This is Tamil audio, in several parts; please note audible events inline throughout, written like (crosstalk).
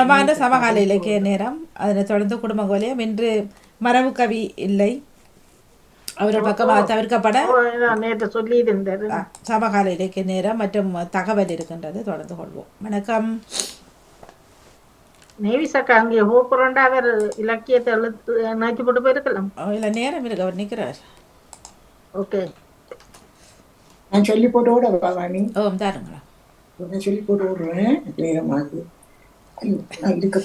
மனமான சமகால இலக்கிய நேரம். அதனைத் தொடர்ந்து குடும்ப கோலியம் இன்று மரபு கவி இல்லை. அவர்கள் பக்கமாக தவிர்க்கப்பட நேற்று சொல்லி இருந்தாரு அ, சமகால இலக்கிய நேரம் மற்றும் தகவல் இருக்கின்றது. தொடர்ந்து கொள்வோம். வணக்கம். நேவிசக்கா அங்கே ஹோப்புறண்டா அவர் இலக்கியத்தை எழுத்து நினைச்சு போட்டு போயிருக்கலாம். இல்லை நேரம் இருக்கு. அவர் நிற்கிறார். ஓகே. நான் சொல்லி போட்டு விட வாணி? ஓ தாருங்களா நான் சொல்லி போட்டு விடுறேன் நேரமாகுது ஐயோ நான் இருக்க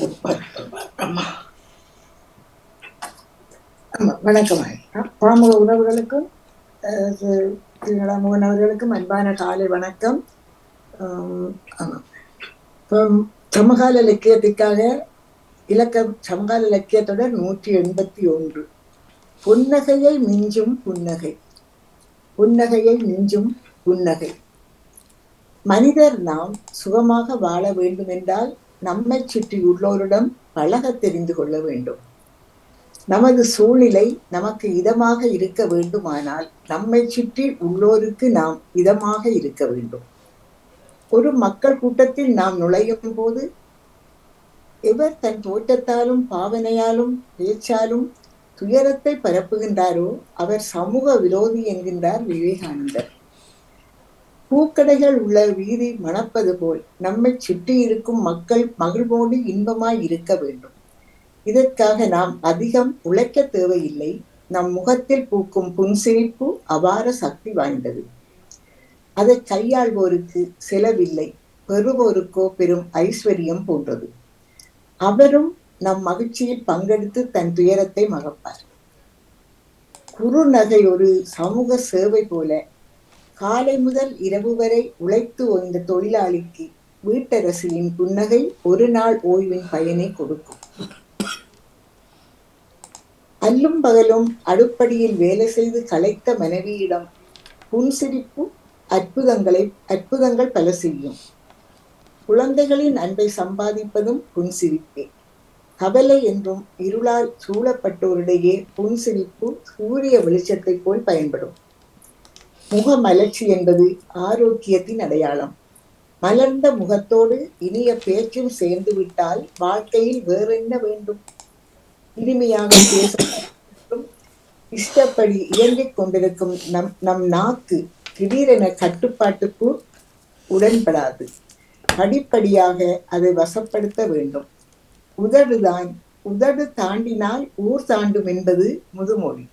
வணக்கம் வாணி. பாமுக உறவுகளுக்கும் அஹ், அவர்களுக்கும் அன்பான காலை வணக்கம். ஆம், இப்போ சமகால இலக்கியத்துக்காக இலக்கம் சமகால இலக்கியத்தொடர் நூற்றி எண்பத்தி ஒன்று. புன்னகையை மிஞ்சும் புன்னகை. புன்னகையை மிஞ்சும் புன்னகை. மனிதர் நாம் சுகமாக வாழ வேண்டுமென்றால் நம்மை சுற்றி உள்ளோரிடம் பழகத் தெரிந்து கொள்ள வேண்டும். நமது சூழ்நிலை நமக்கு இதமாக இருக்க வேண்டுமானால் நம்மை சுற்றி உள்ளோருக்கு நாம் இதமாக இருக்க வேண்டும். ஒரு மக்கள் கூட்டத்தில் நாம் நுழையும் போது எவர் தன் தோற்றத்தாலும் பாவனையாலும் பேச்சாலும் துயரத்தை பரப்புகின்றாரோ அவர் சமூக விரோதி என்கின்றார் விவேகானந்தர். பூக்கடைகள் உள்ள வீதி மணப்பது போல் நம்மை சுற்றி இருக்கும் மக்கள் மகிழ்வோடு இன்பமாய் இருக்க வேண்டும். இதற்காக நாம் அதிகம் உழைக்க தேவையில்லை. நம் முகத்தில் பூக்கும் புன்சிரிப்பு அபார சக்தி வாய்ந்தது. அதை கையாள்வோருக்கு செலவில்லை. பெறுவோருக்கோ பெரும் ஐஸ்வர்யம் போன்றது. அவரும் நம் மகிழ்ச்சியில் பங்கெடுத்து தன் துயரத்தை மகப்பார். குறுநகை ஒரு சமூக சேவை போல காலை முதல் இரவு வரை உழைத்து வந்த தொழிலாளிக்கு வீட்டரசியின் புன்னகை ஒரு நாள் ஓய்வின் பயனை கொடுக்கும். அல்லும் பகலும் அடுப்படியில் வேலை செய்து களைத்த மனைவியிடம் புன்சிரிப்பு அற்புதங்களை அற்புதங்கள் பல செய்யும். குழந்தைகளின் அன்பை சம்பாதிப்பதும் புன்சிரிப்பே. கவலை என்றும் இருளால் சூழப்பட்டோரிடையே புன்சிரிப்பு சூரிய வெளிச்சத்தைப் போல் பயன்படும். முகமலர்ச்சி என்பது ஆரோக்கியத்தின் அடையாளம். மலர்ந்த முகத்தோடு இனிய பேச்சும் சேர்ந்து விட்டால் வாழ்க்கையில் வேறென்ன வேண்டும்? இனிமையாக பேசும் இஷ்டப்படி இயங்கிக் கொண்டிருக்கும் நம் நம் நாக்கு திடீரென கட்டுப்பாட்டுக்கு உடன்படாது. படிப்படியாக அதை வசப்படுத்த வேண்டும். உதடுதான் உதடு தாண்டினால் ஊர் தாண்டும் என்பது முதுமொழி.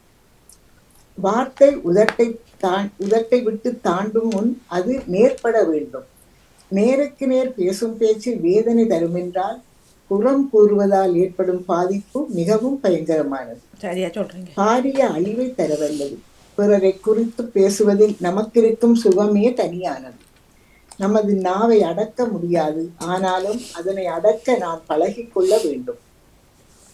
வார்த்தை உதட்டை தான் உதட்டை விட்டு தாண்டும் முன் அது நேர்பட வேண்டும். நேருக்கு நேர் பேசும் பேச்சு வேதனை தரும் என்றால் புறம் கூறுவதால் ஏற்படும் பாதிப்பு மிகவும் பயங்கரமானது. பாரிய அழிவை தரவல்லது. பிறரை குறித்து பேசுவதில் நமக்கிருக்கும் சுகமே தனியானது. நமது நாவை அடக்க முடியாது. ஆனாலும் அதனை அடக்க நாம் பழகிக் கொள்ள வேண்டும்.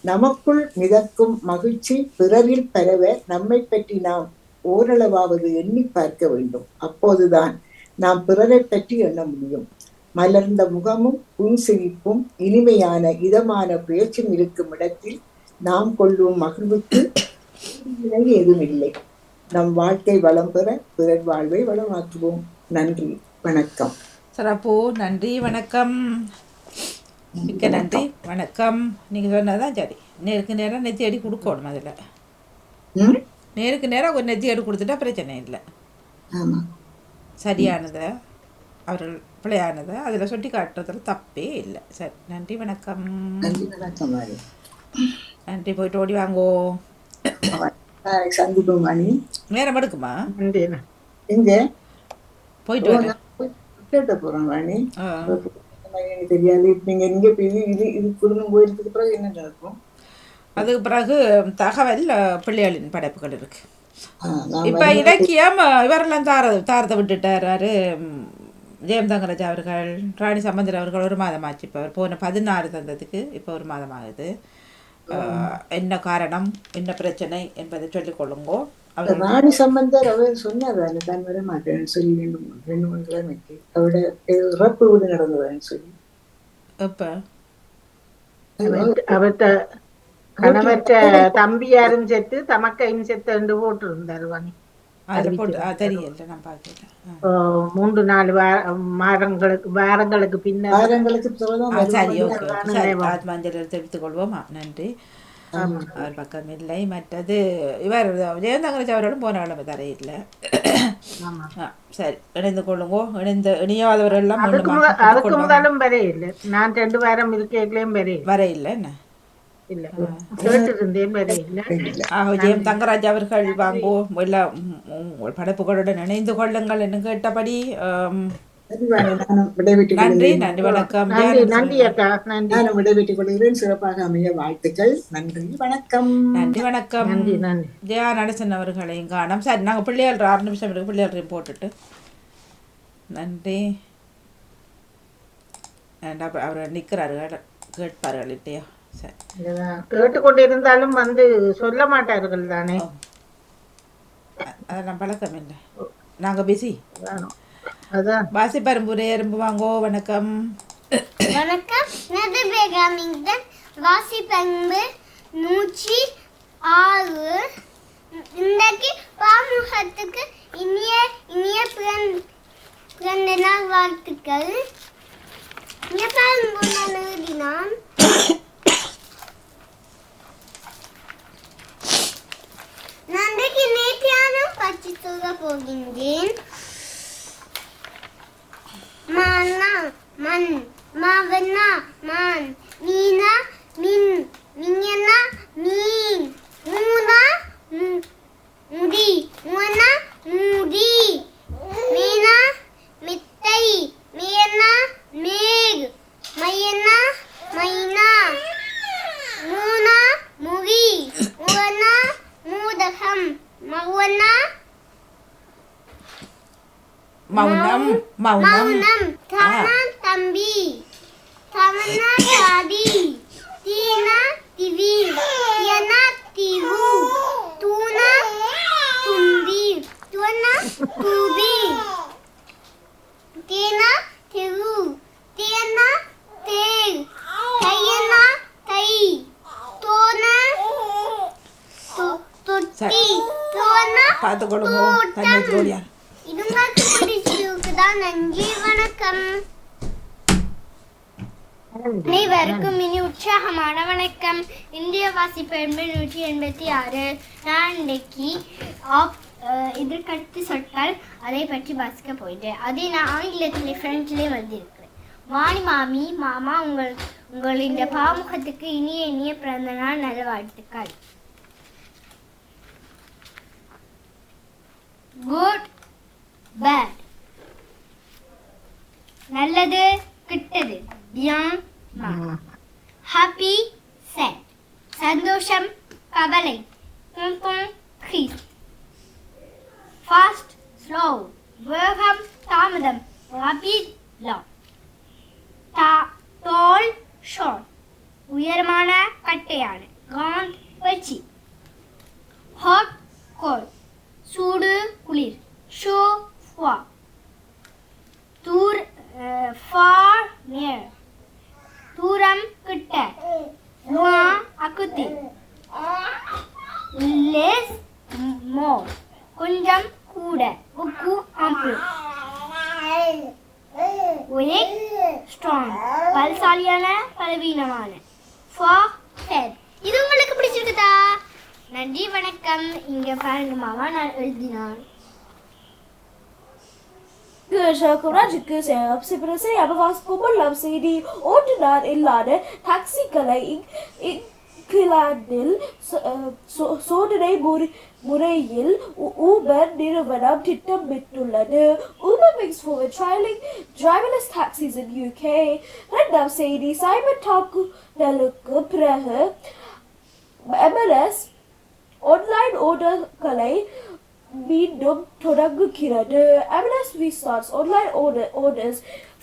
நமக்குள் மிதக்கும் மகிழ்ச்சி பிறரில் பரவ நம்மை பற்றி நாம் ஓரளவாவது எண்ணி பார்க்க வேண்டும். அப்போதுதான் நாம் பிறரை பற்றி எண்ண முடியும். மலர்ந்த முகமும் புன்சிரிப்பும் இனிமையான இதமான பேச்சும் இருக்கும் இடத்தில் நாம் கொள்ளும் மகிழ்வுக்கு எதுவும் இல்லை நம் வாழ்க்கை வளம் பெற பிறர் வாழ்வை வளமாக்குவோம். நன்றி. வணக்கம். சிறப்பு. நன்றி. வணக்கம். மிக்க நன்றி. வணக்கம். நீங்கள் சொன்னதான் சரி. நேருக்கு நேரம் நெத்தி அடி கொடுக்கணும் அதில்? நேருக்கு நேரம் ஒரு நெத்தி அடி கொடுத்துட்டா பிரச்சனை இல்லை. ஆமா. சரியானதை அவர்கள் பிழையானதை அதில் சுட்டி காட்டுறதுல தப்பே இல்லை. சரி நன்றி வணக்கம். நன்றி போயிட்டு ஓடி வாங்கோ. நேரம் எடுக்குமா? போயிட்டு ஆ. எனக்கு தெரியாது. இப்ப நீங்க இங்க இப்ப இது இது குடும்பம் போயிருக்கிறதுக்கு பிறகு என்ன நடக்கும்? அதுக்கு பிறகு தகவல் பிள்ளைகளின் படைப்புகள் இருக்கு. இப்போ இலக்கியம் இவரெல்லாம் தார தாரத்தை விட்டுட்டாரு ஜெயம் தங்கராஜ் அவர்கள் ராணி சம்பந்தர் அவர்கள் ஒரு மாதம் ஆச்சு. இப்போ போன பதினாறு தந்ததுக்கு இப்போ ஒரு மாதம் ஆகுது. என்ன காரணம் என்ன பிரச்சனை என்பதை சொல்லிக் தான் வர மாட்டேன்னு சொல்லி ரெண்டு மூணு ரெண்டு மூணு கிழமைக்கு அவரோட ஏதோ இறப்பு வீடு நடந்ததுன்னு சொல்லி. இப்போ அவர்கிட்ட கணவற்ற தம்பியாரும் செத்து தமக்கையும் செத்து வாணி போட்டு ஆ. அஹ், மூன்று நாலு வார மாதங்களுக்கு வாரங்களுக்கு பின்னர் வாரங்களுக்கு பிறகுதான் ஆ, சரி வருவாங்க. Okay okay. சரி ஆத்மாஞ்சலி தெரிவித்துக் கொள்வோமா? நன்றி. அவர் பக்கம் இல்லை. மற்றது இவர் ஜெயந்தங்கராஜ் அவரோடும் போன கிழமை தரையில்லை சரி இணைந்து கொள்ளுங்கோ. இணைந்து இணையாதவர்கள் எல்லாம் அதுக்கு முதலும் வரே இல்லை. நான் ரெண்டு வாரம் இருக்கலையும் வரே வர இல்லை என்ன? தங்கராஜ் அவர்கள் வாங்கோ. எல்லா படைப்புகளுடன் இணைந்து கொள்ளுங்கள் என்று கேட்டபடி நன்றி. நன்றி வணக்கம். நன்றி அக்கா. நன்றி. நானும் விடைபெற்றுக் கொள்கிறேன். சிறப்பாக அமைய வாழ்த்துக்கள். நன்றி வணக்கம். நன்றி வணக்கம். நன்றி நன்றி. ஜெயா நடேசன் அவர்களையும் காணோம் சரி நாங்கள் பிள்ளையாள் ஆறு நிமிஷம் இருக்கு. பிள்ளையாளையும் போட்டுட்டு. நன்றி. அவர் நிற்கிறார்கள் கேட்பார்கள் இல்லையா. கேட்டுக்கொண்டிருந்தாலும் வந்து சொல்ல மாட்டார்கள் தானே? அதெல்லாம் பழக்கம் இல்லை. நாங்கள் பிஸி அதான். அதான் வாசி பரம்புரை எறும்பு வாங்கோ வணக்கம். வணக்கம். நது பேகாமிங்டன் வாசி பண்பு நூற்றி ஆறு. இன்றைக்கு பாமுகத்துக்கு இனிய இனிய பிறந் பிறந்த நாள் வாழ்த்துக்கள். எழுதினான். நான் இன்றைக்கு நேற்றியானம் பற்றி சொல்ல போகின்றேன். மானா மண் மாவண்ணா மான் மீனா மின் மிங்கனா மீன் மூனா முடி மூனா முடி மீனா மித்தை மீனா மேக் மையனா மைனா மூனா முகி மூவனா மூதகம் மௌவனா மௌனம் மௌனம் தமனா தம்பி தமனா தாதி தீனா திவி தியனா திவு தூனா தும்பி துவனா தூபி தேனா திரு தேனா தேர் தையனா தை தோனா தொ- தொட்டி தோனா பார்த்து கொடுங்க தண்ணி இது உங்களுக்கு பிடிச்சிருக்குதா நன்றி வணக்கம். அனைவருக்கும் இனி உற்சாகமான வணக்கம். இந்திய வாசிப்பு எண்பது நூற்றி எண்பத்தி ஆறு. நான் இன்னைக்கு ஆப் இதற்கடுத்து சொற்கள் அதை பற்றி வாசிக்க போயிட்டேன் அதை நான் ஆங்கிலத்தில் ஃப்ரெண்ட்லேயே வந்திருக்கிறேன். வாணி மாமி மாமா உங்கள் உங்கள் இந்த பாமுகத்துக்கு இனிய இனிய பிறந்த நாள் நல்வாழ்த்துக்கள் குட் பேட் நல்லது கிட்டது mal happy sad சந்தோஷம் கவலை triste fast slow வேகம் தாமதம் rapid long தா tall short உயரமான கட்டையான grand வெச்சி hot cold சூடு குளிர் show froid தூர் ஃபார் நியர் தூரம் கிட்ட loin அக்குத்தி less ராஜுக்கு சிபிரசை அபவாஸ் புகழம் செய்தி ஓட்டுநர் இல்லாத டாக்ஸிகளை இங்கிலாந்தில் சோதனை முறை- முறையில் ஊபர் நிறுவனம் திட்டமிட்டுள்ளது Uber makes forward trialing driverless taxis in UK இரண்டாம் செய்தி சைபர் தாக்குதலுக்கு பிறகு எம்எல்எஸ் ஆன்லைன் ஓட்டர்களை ஓர்டர்களை மீண்டும் தொடங்குகிறது MLS restarts online order orders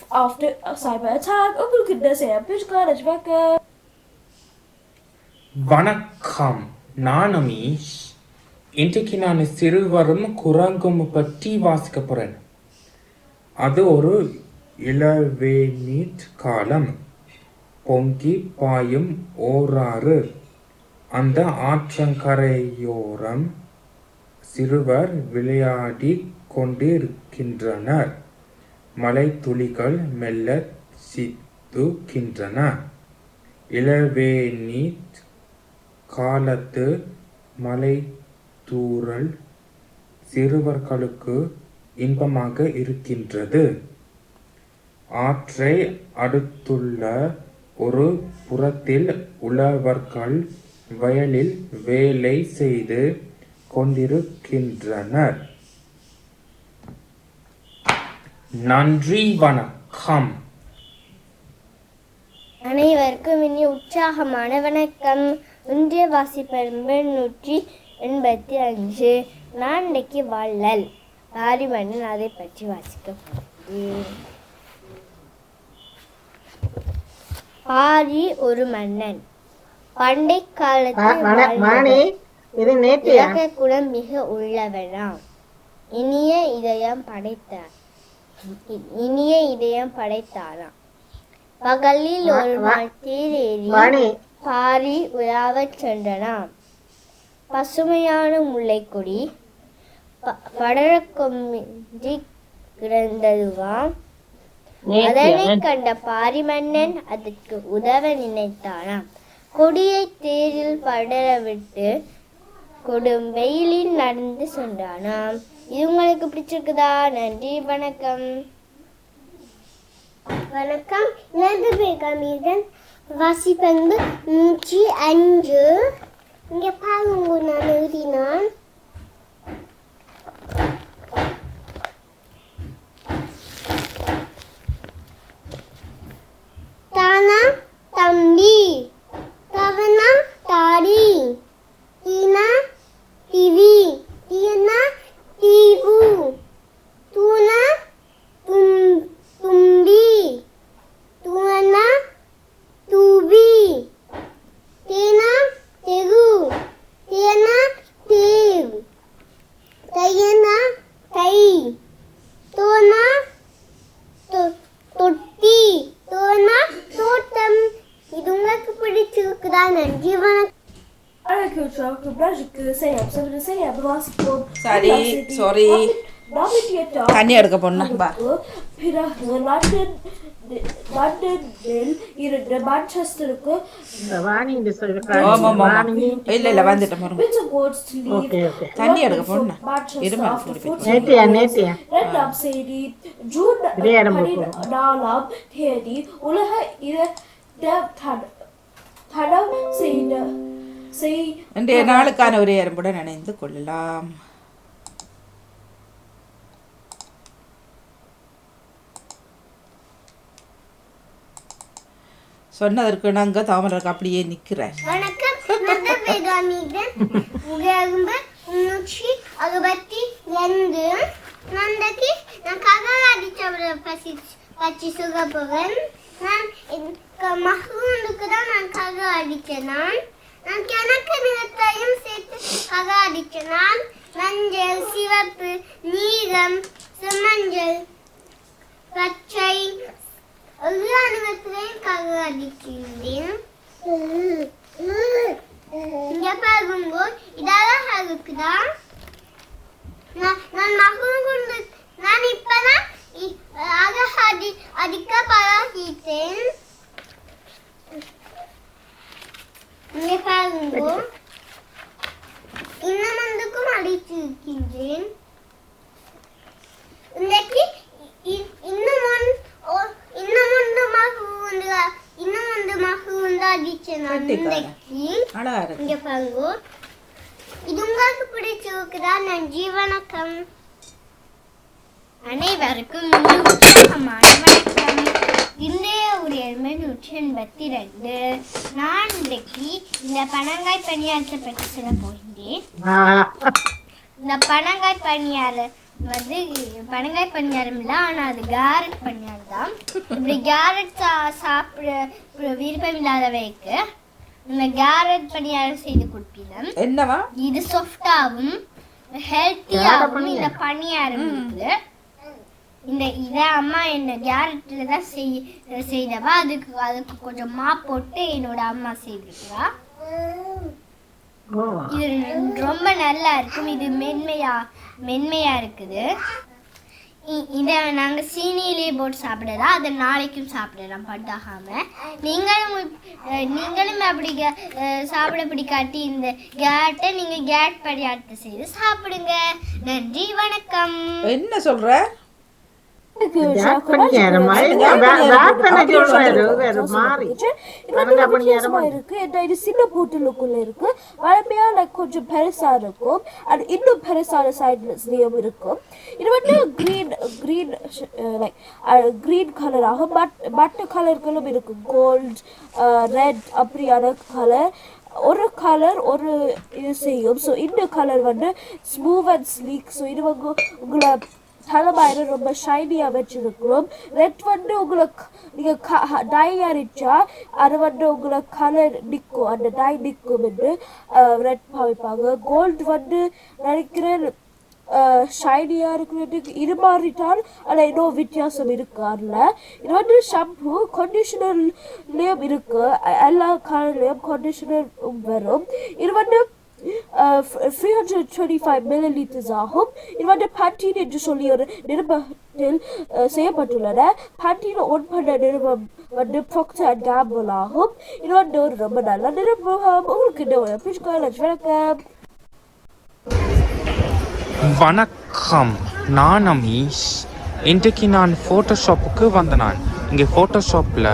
after a cyber attack உங்களுக்கு இந்த சேம்பிள் வணக்கம் வணக்கம் நான் அமீஷ் இன்றைக்கு நான் சிறுவரும் குரங்கும் பற்றி வாசிக்க போறேன் அது ஒரு இளவேநீர் காலம் பொங்கி பாயும் ஓராறு அந்த ஆற்றங்கரையோரம் சிறுவர் விளையாடிக் கொண்டிருக்கின்றனர். மழைத்துளிகள் மெல்ல சித்துகின்றன. இளவேணி காலத்து மலைத்தூறல் சிறுவர்களுக்கு இன்பமாக இருக்கின்றது. ஆற்றை அடுத்துள்ள ஒரு புறத்தில் உழவர்கள் வயலில் வேலை செய்து கொண்டிருக்கின்றனர். நன்றி வணக்கம். அனைவருக்கும் இனி உற்சாகமான வணக்கம். இன்றைய வாசிப்பெரும்பு நூற்றி எண்பத்தி அஞ்சு. நான் இன்னைக்கு வள்ளல். பாரிமன்னன் அதை பற்றி வாசிக்க பாரி ஒரு மன்னன். பண்டை காலத்தில் இது நேற்றையா? இலக்க குணம் மிக உள்ளவனாம் இனிய இதயம் படைத்தார் இனிய இதயம் படைத்தாராம். பகலில் ஒரு நாள் தேரேறி மணி பாரி உலாவச் சென்றனாம். பசுமையான முல்லைக்கொடி ப- படரக் கொம்பின்றி கிடந்ததுவாம். அதனை கண்ட பாரி மன்னன் அதற்கு உதவ நினைத்தானாம் கொடியை தேரில் படர விட்டு கொடும் வெயிலில் நடந்து சென்றானாம். இது உங்களுக்கு பிடிச்சிருக்குதா? நன்றி வணக்கம். வணக்கம். எனது பேகாமீதன் வாசிப்பண்பு நூற்றி அஞ்சு இங்க பாருங்க நான் எழுதினான். தானா தம்பி? தவனா தாடி? தீனா டிவி தீனா தீவு தூணா தும் தும்பி தூணா தூபி தேனா தெரு தேனா தேவ் தையனா கை தோனா தொ- தொட்டி தோனா தோட்டம் இது உங்களுக்கு பிடிச்சிருக்குதா நன்றி வணக்கம் Alright, coach, welcome. Rajik, say up, seven, say up, வாசிப்போம். சரி, தண்ணி எடுக்க போனா பா. பிறகு லண்டன் லண்டனில் இருந்து மான்செஸ்டருக்கு இந்த வாணி இந்த ஆமா ஆமா வாணி இல்ல இல்ல வந்துட்டேன் பாருங்க winter boards to leave okay okay. தண்ணி எடுக்க போனா Manchester இருமல் after கூடி 14 நேத்தியா நேத்தியா? இரண்டாம் செய்தி ஜூன் விளையாட பதினாலாம் தேதி உலக இட தடம் செய்த நாளுக்கான ஒரு எறும்புடன் இணைந்து கொள்ளலாம். சொன்னதற்கு நாங்க தாமரக்கு அப்படியே நிக்கிறார் வணக்கம். நல்ல பேகாமீதன் அறுபத்தி ரெண்டு. நந்தக்கு நான் ககர் அடிச்சவரை பசி பச்சி சொல்ல போகிறேன் நான் மகனுக்கு தான் நான் ககர் அடித்தேன் நான் நான் கிணக்கு நிறத்தையும் சேர்த்து கக அடித்தேன் நான் மஞ்சள் சிவப்பு நீலம் செம்மஞ்சள் பச்சை எல்லா நிறத்திலையும் ககர் அடிக்கின்றேன். இங்க பாருங்க இது அழகா நான் நான் மகன் கொண்டு நான் இப்பதான் அழக அடி அடிக்க பழகிட்டேன். இங்கே பாருங்க இன்னும் வந்துக்கும் அடிச்சிருக்கின்றேன். இன்னைக்கு இ- இன்னும் வந்து அடிச்சேன் நான் கட்டிக்காரன். இன்னைக்கு அழகா இருக்கு. இங்க பாருங்க. இது உங்களுக்கு பிடிச்சிருக்குதா? நன்றி வணக்கம் அனைவருக்கும் வணக்கம் இன்றைய உரியர்மை நூற்றி எண்பத்தி ரெண்டு. நான் இன்றைக்கு இந்த பனங்காய் பணியாரத்தை பற்றி சொல்ல போகின்றேன். இந்த பனங்காய் பணியாரம் வந்து பனங்காய் பணியாரம் இல்லை ஆனால் அது கேரட் பணியாரம் தான். இப்படி கேரட் சா சாப்பிட விருப்பம் இல்லாதவைக்கு இந்த கேரட் பணியாரம் செய்து கொடுப்பீங்க. என்னவா? இது சாஃப்டாவும் ஹெல்த்தியாகவும் இந்த பணியாரம் இருக்குது இந்த இதை அம்மா என்ன கேரட்டில் தான் செய் செய்தவா? அதுக்கு அதுக்கு கொஞ்சம் மா போட்டு என்னோட அம்மா செய்திருக்கிறா இது ரொம்ப நல்லா இருக்கும். இது மென்மையா மென்மையா இருக்குது. இ- இதை நாங்கள் சீனியிலே போட்டு சாப்பிடலாம் அதை நாளைக்கும் சாப்பிடலாம் பட்டாகாமல் நீங்களும் நீங்களும் அப்படி சாப்பிட பிடிக்காட்டி இந்த கேட்டை நீங்கள் கேட் பரியாரத்தை செய்து சாப்பிடுங்க. நன்றி வணக்கம். என்ன சொல்கிற சின்ன பூட்டிலுக்குள்ள இருக்கு வளமையா கொஞ்சம் பெருசா இருக்கும் and இன்னும் பெருசான சைட்லயும் இருக்கும் இது வந்து green green like green colour ஆகும் பட் மற்ற கலர்களும் இருக்கு கோல்ட் ரெட் அப்படியான கலர் ஒரு கலர் ஒரு இது செய்யும் ஸோ இந்த கலர் வந்து ஸ்மூவ் அண்ட் ஸ்லீக் ஸோ இது உங்களை தலைமையில ரொம்ப ஷைனியாக வச்சிருக்கிறோம். ரெட் வந்து உங்களுக்கு நீங்கள் டை அரிச்சா அது வந்து உங்களுக்கு கலர் நிற்கும் அந்த டை நிற்கும் என்று ரெட் பாவிப்பாங்க. கோல்டு வந்து நினைக்கிறேன் ஷைனியாக இருக்கிறதுக்கு இது மாறிட்டால் அதில் இன்னும் வித்தியாசம் இருக்கு அதில். இது வந்து ஷாம்பு கண்டிஷனர்லேயும் இருக்குது எல்லா கலர்லேயும் கண்டிஷனர் வரும். இது வந்து த்ரீ ஹண்ட்ரட் டுவெண்ட்டி ஆகும் இது வந்து பட்டின் என்று சொல்லி ஒரு நிருபத்தில் uh, செய்யப்பட்டுள்ளன. பட்டின் ஒன்பது பண்ண நிருபம் வந்து ப்ராக்டர் அண்ட் கேம்பிள் ஆகும் இது வந்து ஒரு ரொம்ப நல்ல நிருபம் உங்களுக்கு இந்த ஒரு வணக்கம். வணக்கம். நான் அமீஷ் இன்றைக்கு நான் ஃபோட்டோஷாப்புக்கு வந்த நான் இங்கே ஃபோட்டோஷாப்பில்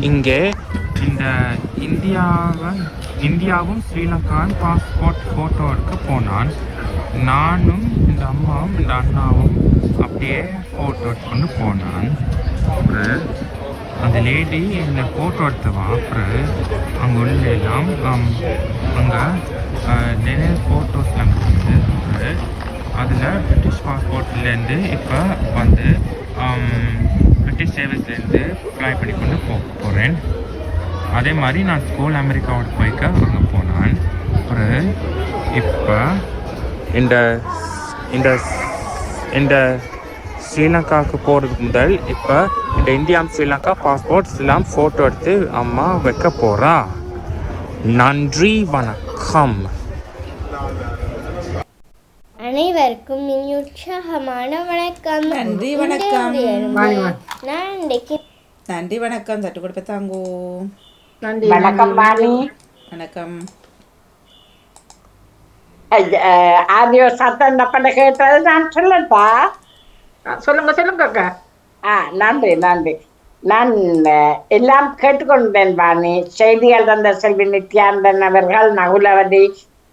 இங்கே இந்த இந்தியாவை இந்தியாவும் ஸ்ரீலங்காவும் பாஸ்போர்ட் ஃபோட்டோ எடுக்க போனான். நானும் இந்த அம்மாவும் இந்த அண்ணாவும் அப்படியே ஃபோட்டோ எடுத்துக்கொண்டு போனான். அப்புறம் அந்த லேடி இந்த ஃபோட்டோ எடுத்தவா அப்புறம் அங்கே உள்ள எல்லாம் அங்கே நிறைய ஃபோட்டோஸ்லாம் இருக்குது அதில் பிரிட்டிஷ் பாஸ்போர்ட்லேருந்து இப்போ வந்து பிரிட்டிஷ் சேவைலேருந்து அப்ளை பண்ணி கொண்டு போக போகிறேன் அதே மாதிரி நான் ஸ்கூல் அமெரிக்காவோட போய்க்க அங்கே போனான். அப்புறம் இப்போ இந்த இந்த இந்த ஸ்ரீலங்காவுக்கு போகிறதுக்கு முதல் இப்போ இந்த இந்தியா ஸ்ரீலங்கா பாஸ்போர்ட்ஸ் எல்லாம் ஃபோட்டோ எடுத்து அம்மா வைக்க போகிறா நன்றி வணக்கம். அனைவருக்கும் இனி உற்சாகமான வணக்கம். நன்றி, வணக்கம். நான் இன்றைக்கு நன்றி வணக்கம். தட்டு கொடுப்ப தாங்கோ. நன்றி வணக்கம் வாணி வணக்கம். ஆடியோ சத்தம் பண்ண கேட்டது? நான் சொல்லட்டா? சொல்லுங்க சொல்லுங்க அக்கா. ஆ நன்றி நன்றி. நான் எல்லாம் கேட்டுக்கொண்டேன் வாணி செய்திகள் தந்த செல்வி நித்யானந்தன் அவர்கள் நகுலவதி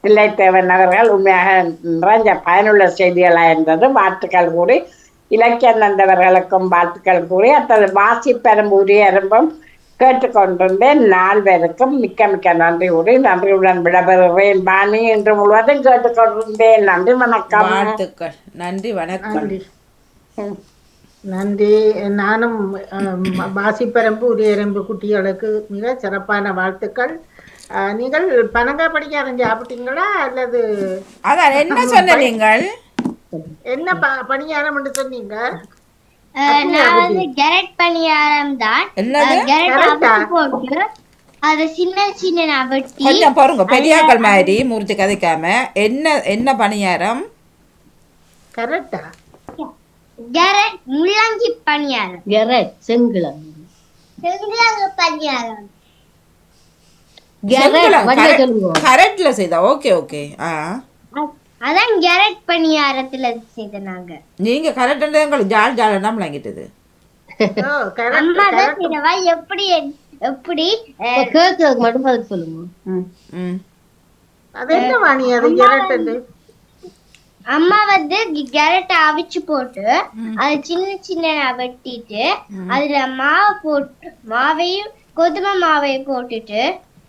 பிள்ளைத்தேவன் அவர்கள் உண்மையாக நிறைஞ்ச பயனுள்ள செய்திகளாக இருந்தது வாழ்த்துக்கள் கூறி இலக்கியம் தந்தவர்களுக்கும் வாழ்த்துக்கள் கூறி அத்தது வாசிப்பெரும் உரியரும்பும் கேட்டுக்கொண்டிருந்தேன். நால்வருக்கும் மிக்க மிக்க நன்றி கூறி நன்றியுடன் விடைபெறுகிறேன் வாணி இன்று முழுவதும் கேட்டுக்கொண்டிருந்தேன். நன்றி வணக்கம். வாழ்த்துக்கள். நன்றி வணக்கம். நன்றி. நன்றி. நானும் வாசிப்பரம்பு உரியரம்பு குட்டிகளுக்கு மிக சிறப்பான வாழ்த்துக்கள். நீங்கள் பனங்கா படிக்காரம் சாப்பிட்டீங்களா அல்லது அதான் என்ன சொன்ன நீங்கள்? என்ன பணியாரம் என்று சொன்னீங்க? நான் வந்து கேரட் பணியாரம் தான். கேரட் போட்டு அதை சின்ன சின்ன வெட்டி கொஞ்சம் பாருங்க பெரியாக்கள் மாதிரி மூர்த்தி கதைக்காம என்ன என்ன பணியாரம்? கரெக்டா. கேரட் முள்ளங்கி பணியாரம். கெரட் செங்குளம் பணியாரம். கரெக்ட்ல செய்தா ஓகே ஓகே. ஆ. அதான் கேரட் பணியாரத்துல செய்த நாங்க. நீங்க கரெக்ட் எங்களுக்கு ஜால் ஜாலன்னா விளங்கிட்டது. ஓ கரெக்ட் அம்மா தான் செய்தவா? எப்படி எப்படி அஹ், கேட்கறதுக்கு மட்டும் பதில் சொல்லுங்க. ம். ம். அது என்ன வாணி அது கரெக்ட் அம்மா வந்து கேரட்டை அவிச்சு போட்டு அதை சின்ன சின்ன வெட்டிட்டு அதுல மாவு போட்டு மாவையும் கோதுமை மாவையும் போட்டுட்டு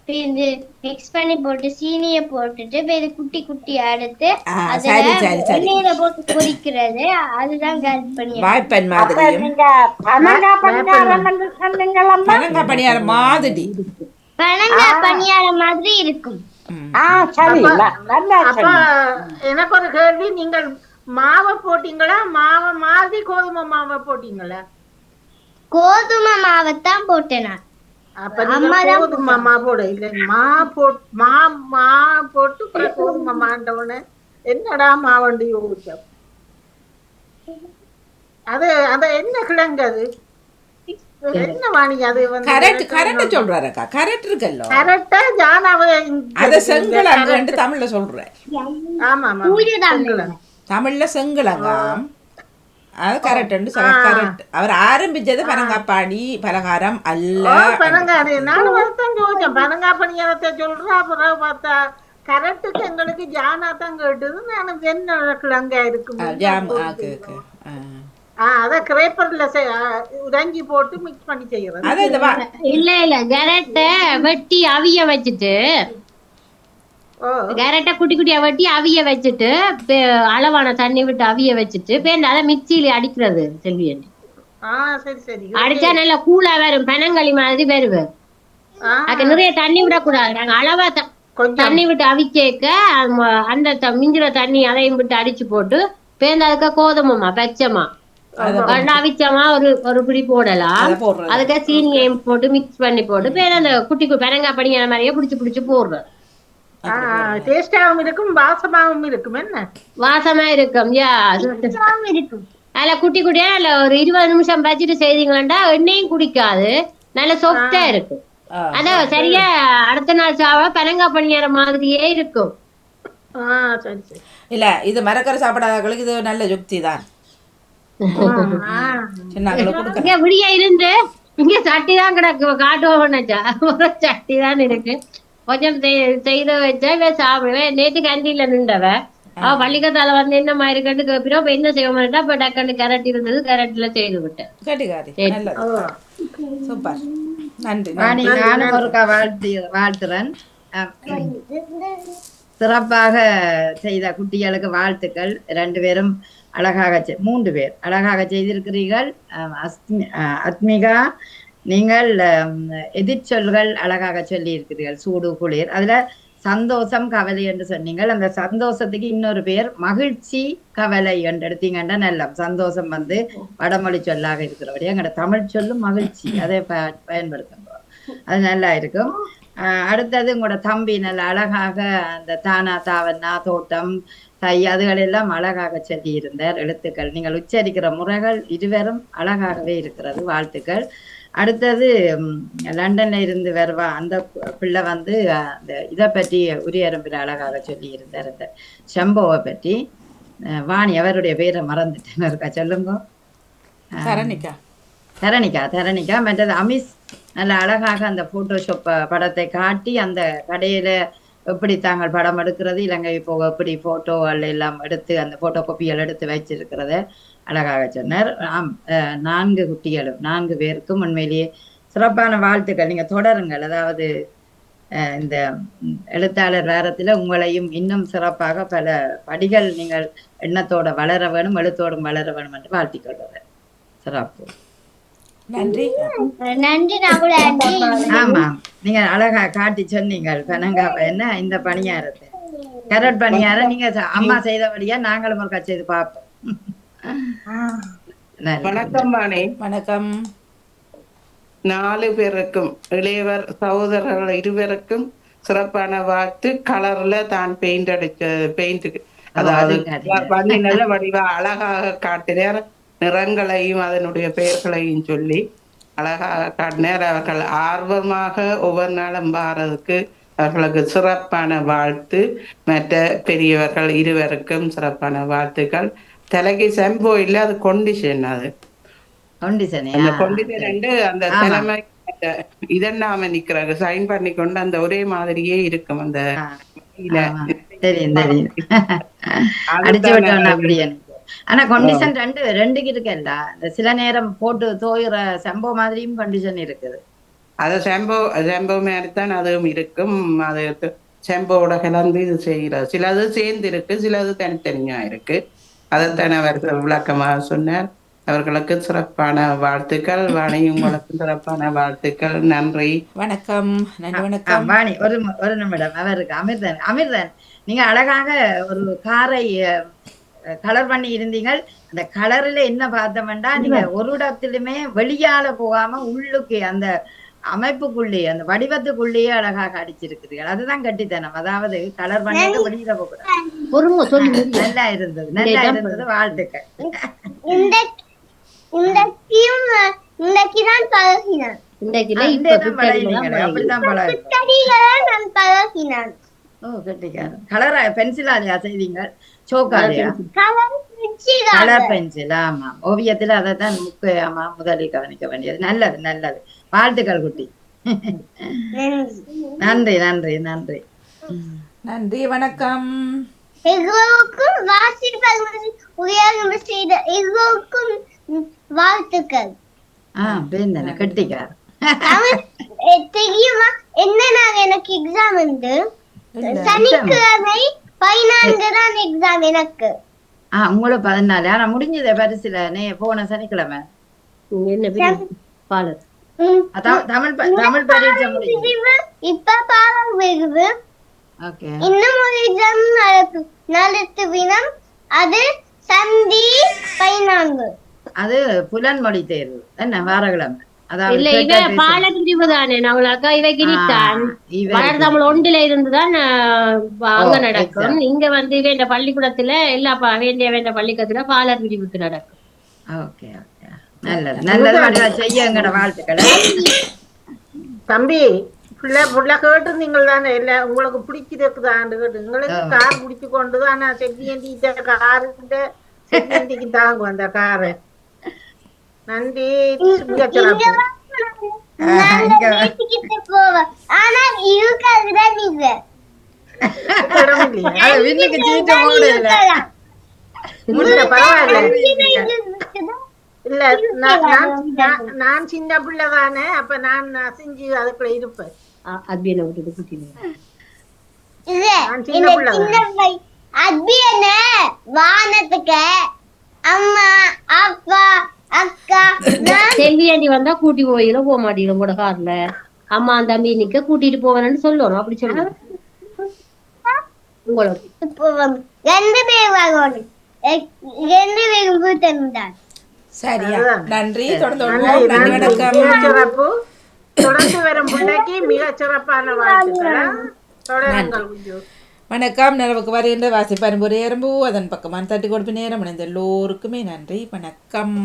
இது மிக்ஸ் பண்ணி போட்டு சீனிய போட்டுட்டு இது குட்டி குட்டி எடுத்து சரி, சரி, போட்டு பொரிக்கிறது. அதுதான் கேரட் பண்ணி மாதிரியும். நீங்க பனங்கா பணியாரம் சொன்னீங்களம்மா பனங்கா பணியாரம் மாதிரி. மாதிரி இருக்கும். எனக்கு ஒரு கேள்வி நீங்கள் மாவை போட்டீங்களா? மாவை மாதிரி கோதுமை மாவை போட்டீங்களா? கோதுமை மாவைத்தான் போட்டேன் நான். அப்ப நீங்க கோதுமாமா போடு. இல்ல மா போட் மா மா போட்டு அப்புறம் (laughs) கோதுமாமாண்டவன என்னடா மாவண்டி ஊச்சம் அது அது என்ன கிழங்கு அது? என்ன வாணி அது வந்து கரெக்ட் கரெக்ட் சொல்றாருக்கா கரெக்ட் இருக்கல்லோ. கரெக்டா ஜானாவை அத தமிழ்ல சொல்றேன். ஆமா ஆமா. தமிழ்ல செங்கிழங்காம் அது கரெக்ட் சொல்ல கரெக்ட் அவர் ஆரம்பிச்சது பனங்காப்பாடி பலகாரம் அல்ல ஓ, பனங்காடி நானும் வருத்தம் யோசிச்சேன் பனங்கா பணியாரத்தை சொல்றேன் அப்புறம் பார்த்தா கரெக்டுக்கு எங்களுக்கு ஜானா தான் கேட்டது. நான் என்ன கிழங்கா இருக்கும் அத கிரேப்பர்ல உடஞ்சி போட்டு மிக்ஸ் பண்ணி செய்யறது. இல்ல இல்ல கேரட்டை வெட்டி அவிய வச்சுட்டு கேரட்டை குட்டி குட்டியா வெட்டி அவிய வச்சுட்டு அளவான தண்ணி விட்டு அவிய வச்சுட்டு பேருந்து அதை மிக்சியில அடிக்கிறது செல்வி அடிச்சா நல்லா கூலா வரும் பனங்களி மாதிரி வருவேன் அதுக்கு நிறைய தண்ணி விடக்கூடாது. நாங்க அளவா தண்ணி விட்டு அவிச்சேக்க அந்த- அந்த த- மிஞ்சிற தண்ணி அதையும் விட்டு அடிச்சு போட்டு பேருந்து அதுக்கு கோதுமைமா பச்சைமா. அவிச்சமா ஒரு ஒரு பிடி போடலாம். அதுக்கு சீனியையும் போட்டு மிக்ஸ் பண்ணி போட்டு பேர் அந்த குட்டி குட்டி பெனங்காய் படிங்கிற மாதிரியே பிடிச்சி பிடிச்சி போடுறோம் டேஸ்டாவும் இருக்கும் வாசமாவும் இருக்கும். என்ன? வாசமா இருக்கும் யா இருக்கும். அதுல குட்டி குட்டியா இல்ல ஒரு இருபது நிமிஷம் வச்சுட்டு செய்தீங்கன்னா எண்ணெயும் குடிக்காது. நல்ல சாஃப்டா இருக்கும். அதான் சரியா அடுத்த நாள் சாப்பிட பெனங்காய் பணியார மாதிரியே இருக்கும். ஆ சரி சரி. இல்ல இது மரக்கரை சாப்பிடாதவங்களுக்கு இது நல்ல யுக்தி தான். விடிய இருந்து இங்க சட்டி தான் கிடக்கு காட்டுவோம்னுச்சா ஒரு சட்டி தான் இருக்கு. கொஞ்சம் செய்- செய்து வச்சா இவன் சாப்பிடுவேன். நேற்று கண்டியில நின்றவ அவ பள்ளிக்கத்தால வந்து என்ன மாதிரி கண்டு கேப்பினோம் இப்ப என்ன செய்ய மாட்டா இப்ப டக்கண்டு கரண்ட் இருந்தது கரண்ட்ல செய்து விட்டேன். சூப்பர். நன்றி நானும் ஒருக்கா வாழ்த்தி வாழ்த்துறேன். சிறப்பாக செய்த குட்டிகளுக்கு வாழ்த்துக்கள். ரெண்டு பேரும் அழகாக மூன்று பேர் அழகாக செய்திருக்கிறீர்கள். அஸ்மி- அஹ், அத்மிகா நீங்கள் எதிர்ச்சொல்கள் அழகாக சொல்லி இருக்கிறீர்கள் சூடு குளிர். அதுல சந்தோஷம் கவலை என்று சொன்னீங்கள். அந்த சந்தோஷத்துக்கு இன்னொரு பேர் மகிழ்ச்சி கவலை என்று எடுத்தீங்கன்னா நல்ல சந்தோஷம் வந்து வடமொழி சொல்லாக இருக்கிறபடி எங்களோட தமிழ் சொல்லும் மகிழ்ச்சி. அதை ப- பயன்படுத்துகிறோம் அது நல்லா இருக்கும். அடுத்தது உங்களோட தம்பி நல்ல அழகாக அந்த தானா தாவன்னா தோட்டம் தை அதுகளெல்லாம் அழகாக சொல்லி இருந்தார் எழுத்துக்கள். நீங்கள் உச்சரிக்கிற முறைகள் இருவரும் அழகாகவே இருக்கிறது. வாழ்த்துக்கள். அடுத்தது லண்டன்ல இருந்து வருவா. அந்த பிள்ளை வந்து அந்த இதை பற்றி உரியரம்பில் அழகாக சொல்லி இருந்தார் அந்த செம்போவை பற்றி. வாணி அவருடைய பேரை மறந்துட்டேன். இருக்கா சொல்லுங்க. சரணிக்கா தரணிகா. தரணிகா மற்றது அமிஸ் நல்ல அழகாக அந்த போட்டோஷாப் படத்தை காட்டி அந்த கடையில எப்படி தாங்கள் படம் எடுக்கிறது இலங்கை போக எப்படி போட்டோகள் எல்லாம் எடுத்து அந்த போட்டோ காப்பிகள் எடுத்து வச்சிருக்கிறத அழகாக சொன்னார். ஆம் அஹ், நான்கு குட்டிகளும் நான்கு பேருக்கும் உண்மையிலேயே சிறப்பான வாழ்த்துக்கள். நீங்க தொடருங்கள். அதாவது இந்த எழுத்தாளர் வாரத்துல உங்களையும் இன்னும் சிறப்பாக பல படிகள் நீங்கள் எண்ணத்தோட வளர வேணும் எழுத்தோடும் வளர வேணும் என்று வாழ்த்திக் கொள்கிறேன் சிறப்பு. நன்றி. நன்றி ஆமா நீங்க அழகா காட்டி சொன்னீங்க பனங்கா என்ன? இந்த பணியாரத்தை. கரட் பணியாரம் நீங்க அம்மா செய்தபடியா நாங்களும் ஒரு செய்து பார்ப்போம். வணக்கம் பாணி வணக்கம். நாலு பேருக்கும் இளையவர் சகோதரர்கள் இருவருக்கும் சிறப்பான வாழ்த்து. கலர்ல தான் பெயிண்ட் அடிச்ச பெயிண்ட் அதாவது. வடி நல்ல வடிவா அழகாக காட்டினார். நிறங்களையும் அதனுடைய பெயர்களையும் சொல்லி அழகாக காட்டினார். அவர்கள் ஆர்வமாக ஒவ்வொரு நாளும் வாரதுக்கு அவர்களுக்கு சிறப்பான வாழ்த்து. மற்ற பெரியவர்கள் இருவருக்கும் சிறப்பான வாழ்த்துக்கள். தலைக்கு செம்போ இல்ல அது கொண்டிஷன் அது. கண்டிஷனே, அந்த கொண்டிஷன். ரெண்டு அந்த. தலைமை இதென்னாம நிக்கிறாங்க. சைன் பண்ணி கொண்டு அந்த ஒரே மாதிரியே இருக்கும் அந்த (laughs) ஆனா கண்டிஷன் ரெண்டு ரெண்டுக்கு இருக்குல்ல சில நேரம் போட்டு தோயிற சம்பவ மாதிரியும் கண்டிஷன் இருக்குது. அது செம்போ செம்போ மாதிரி தான் அதுவும் இருக்கும். அது செம்போட கலந்து இது செய்கிறது சிலது சேர்ந்து இருக்கு சிலது தனித்தனியா இருக்கு. அதைத்தான் அவர் விளக்கமாக சொன்னார். அவர்களுக்கு சிறப்பான வாழ்த்துக்கள். வாணி உங்களுக்கு சிறப்பான வாழ்த்துக்கள். நன்றி. வணக்கம். வணக்கம். வாணி ஒரு ஒரு நிமிடம். அவருக்கு அமிர்தன் அமிர்தன் நீங்க அழகாக ஒரு காரை கலர் பண்ணி இருந்தீங்க அந்த கலர்ல என்ன பார்த்தோம்னா நீங்க ஒரு இடத்திலுமே வெளியால போகாம உள்ளுக்கு அந்த அமைப்புக்குள்ளேயே அந்த வடிவத்துக்குள்ளேயே அழகாக அடிச்சிருக்கிறீர்கள். அதுதான் கட்டித்தனம். அதாவது கலர் பண்ணிட்டு வெளியில முடியும். நல்லா இருந்தது. நல்லா இருந்தது. வாழ்த்துக்கள். கலர் பென்சில் ஆமா ஓவியத்துல அதைத்தான் முக்கியமா முதலில் கவனிக்க வேண்டியது. நல்லது நல்லது. வாழ்த்துக்கள் குட்டி. நன்றி. நன்றி நன்றி நன்றி. வணக்கம். எல்லோருக்கும் வாசிப்பது உயர்வு செய்த எல்லோருக்கும் வாழ்த்துக்கள். ஆ பேந்தன கட்டிக்கார். தெரியுமா? என்ன நாள் எனக்கு எக்ஸாம் உண்டு? சனிக்கிழமை பதினான்கு தான் எக்ஸாம். எனக்கு. ஆ உங்களுக்கு பதினாலு. ஆனா முடிஞ்சதே பரிசுல. நே போன சனிக்கிழமை. என்ன? பாலர் ம். அ, த- தமிழ் ப- தமிழ் பரீட்சை முடிஞ்சு பிரிவு இப்ப பாடம் பிரிவு ஓகே இன்னும் ஒரு எக்ஸாம் நடக்கு நடத்துவினம் அது சந்தி பதினான்கு அது புலன்மொழி தேர்வு என்ன வாரக்கிழமை அதாவது இல்ல இவ கேட்ட பேசு. பாலர் பிரிவு தானே நம்மளாக்கா இவ கிரித்தான் ஆ, இவ வளர் தமிழ் ஒன்றில இருந்துதான் அங்க நடக்கும். இங்க வந்து வேண்ட பள்ளிக்கூடத்துல எல்லா வேண்டிய வேண்ட பள்ளிக்கூடத்துல பாலர் பிரிவுக்கு நடக்கும் ஓகே நல்லது. நல்லது செய்ய எங்கட வாழ்த்துக்களை. தம்பி பிள்ளை புள்ள கேட்டு நீங்கள் தானே இல்ல உங்களுக்கு பிடிக்கிறதுக்குதான்னு கேட்டு உங்களுக்கு. கார் பிடிச்சு கொண்டு தான் நான் செக்கியண்டிட்ட காருக்கிட்ட செக்கியண்டிக்கு தாங்க அந்த காரு. நன்றி மிகச்சிறப்பு நாங்க பேசிக்கிட்டு போவோம் ஆனா இருக்காதுதான் நீங்க இடம் இல்லையா அது விண்ணுக்கு சீட்டு போடல இல்ல. பரவாயில்ல. இல்ல நான் சின்ன பிள்ளை தானே அப்ப நான் அசைஞ்சு அதுக்குள்ள இருப்பேன். அபியனை விட்டுட்டு கூட்டிடுவேன் வானத்துக்கு அம்மா அப்பா அக்கா செல்வியாண்டி வந்தா கூட்டி போயில போக மாட்டீங்க கூட கார்ல. அம்மா தம்பி நிக்க கூட்டிட்டு போவேன்னு சொல்லணும் அப்படி சொல்லுங்க. உங்களோட. ரெண்டு பேர் வரணும் எ- ரெண்டு பேரும் கூட்டம் சரியா. நன்றி. தொடர்ந்து தொடர்ந்து வரும் பிள்ளைக்கு மிகச் சிறப்பான வாழ்த்துக்கள். தொடருங்கள் குஞ்சு. வணக்கம். நிலவுக்கு வருகின்ற வாசிப்பரும்புரை எறும்பு அதன் பக்கமான தட்டி கொடுப்பு நேரம் எல்லோருக்குமே நன்றி. வணக்கம்.